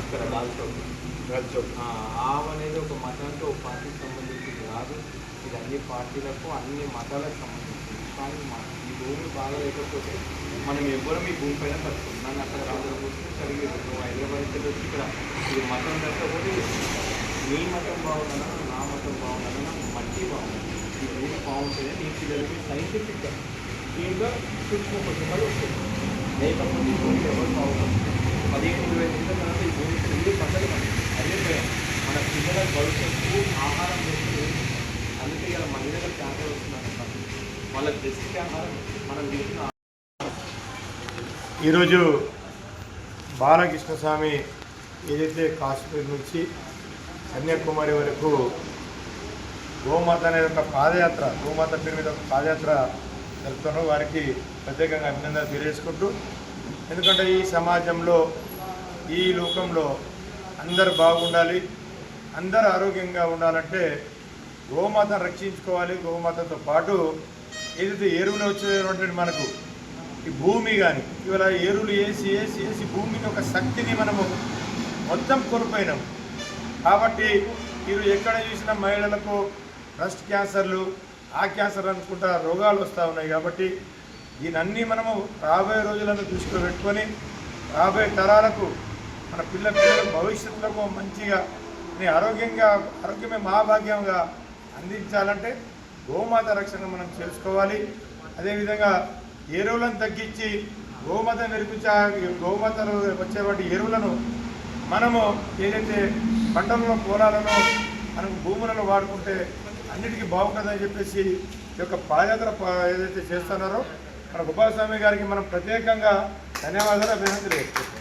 అక్కడ ఆవ్ అనేది ఒక మతానికి ఒక పార్టీకి సంబంధించింది కాదు. ఇది అన్ని పార్టీలకు అన్ని మతాలకు సంబంధించింది. కానీ మా ఈ భూమి బాగా లేకపోతే మనం ఎవ్వరూ ఈ భూమి పైన కట్టుకుంటున్నాను అక్కడ రాజు కూర్చొని సరిగ్గా హైదరాబాద్ వచ్చి ఇక్కడ ఈ మతం తగ్గకపోతే నీ మతం బాగుందన్నా నా మతం బాగుందన్నా మట్టి బాగుంది. ఈ భూమి బాగుంటేనే నీ పిల్లలకి సైంటిఫిక్ దీంట్లో సూక్ష్మ పద్ధతులు వస్తాయి. లేకపోతే భూమి ఎవరు బాగుంటుంది పదిహేను ఇరవై నిమిషాల తర్వాత ఈ భూమి రెండు పంటలు మనం అదే మన పిల్లల భవిష్యత్తు ఆహారం దొరుకుతుంది అందుకే ఇలా మన దగ్గర క్యాన్సర్ వస్తున్నారు వాళ్ళకి బెస్ట్ ఆహారం మనం చేసిన ఈరోజు బాలకృష్ణ స్వామి ఏదైతే కాశ్మీర్ నుంచి కన్యాకుమారి వరకు గోమాత అనే ఒక పాదయాత్ర గోమాత పేరు మీద ఒక పాదయాత్ర జరుపుతున్నారో. వారికి ప్రత్యేకంగా అభినందనలు తెలియజేసుకుంటూ ఎందుకంటే ఈ సమాజంలో ఈ లోకంలో అందరు బాగుండాలి అందరూ ఆరోగ్యంగా ఉండాలంటే గోమాతను రక్షించుకోవాలి. గోమాతతో పాటు ఏదైతే ఎరువులు వచ్చేటువంటి మనకు ఈ భూమి కానీ ఇవాళ ఎరువులు వేసి వేసి వేసి భూమిని ఒక శక్తిని మనము మొత్తం కోల్పోయినాం. కాబట్టి మీరు ఎక్కడ చూసిన మహిళలకు బ్రెస్ట్ క్యాన్సర్లు ఆ క్యాన్సర్ అనుకుంటా రోగాలు వస్తూ ఉన్నాయి కాబట్టి దీనన్నీ మనము రాబోయే రోజులను దృష్టిలో పెట్టుకొని రాబోయే తరాలకు మన పిల్ల పిల్లల భవిష్యత్తులకు మంచిగా నేను ఆరోగ్యంగా ఆరోగ్యమే మహాభాగ్యంగా అందించాలంటే గోమాత రక్షణ మనం చేసుకోవాలి. అదేవిధంగా ఎరువులను తగ్గించి గోమాత నిర్మించా గోమాతలో వచ్చేవాటి ఎరువులను మనము ఏదైతే పంటలలో పొలాలలో మనం భూములలో వాడుకుంటే అన్నిటికీ బాగుంటుందని చెప్పేసి ఈ యొక్క పాదయాత్ర ప- ఏదైతే చేస్తున్నారో మన గోపాలస్వామి గారికి మనం ప్రత్యేకంగా ధన్యవాదాలు అభినందనలు తెలియజేస్తున్నాం.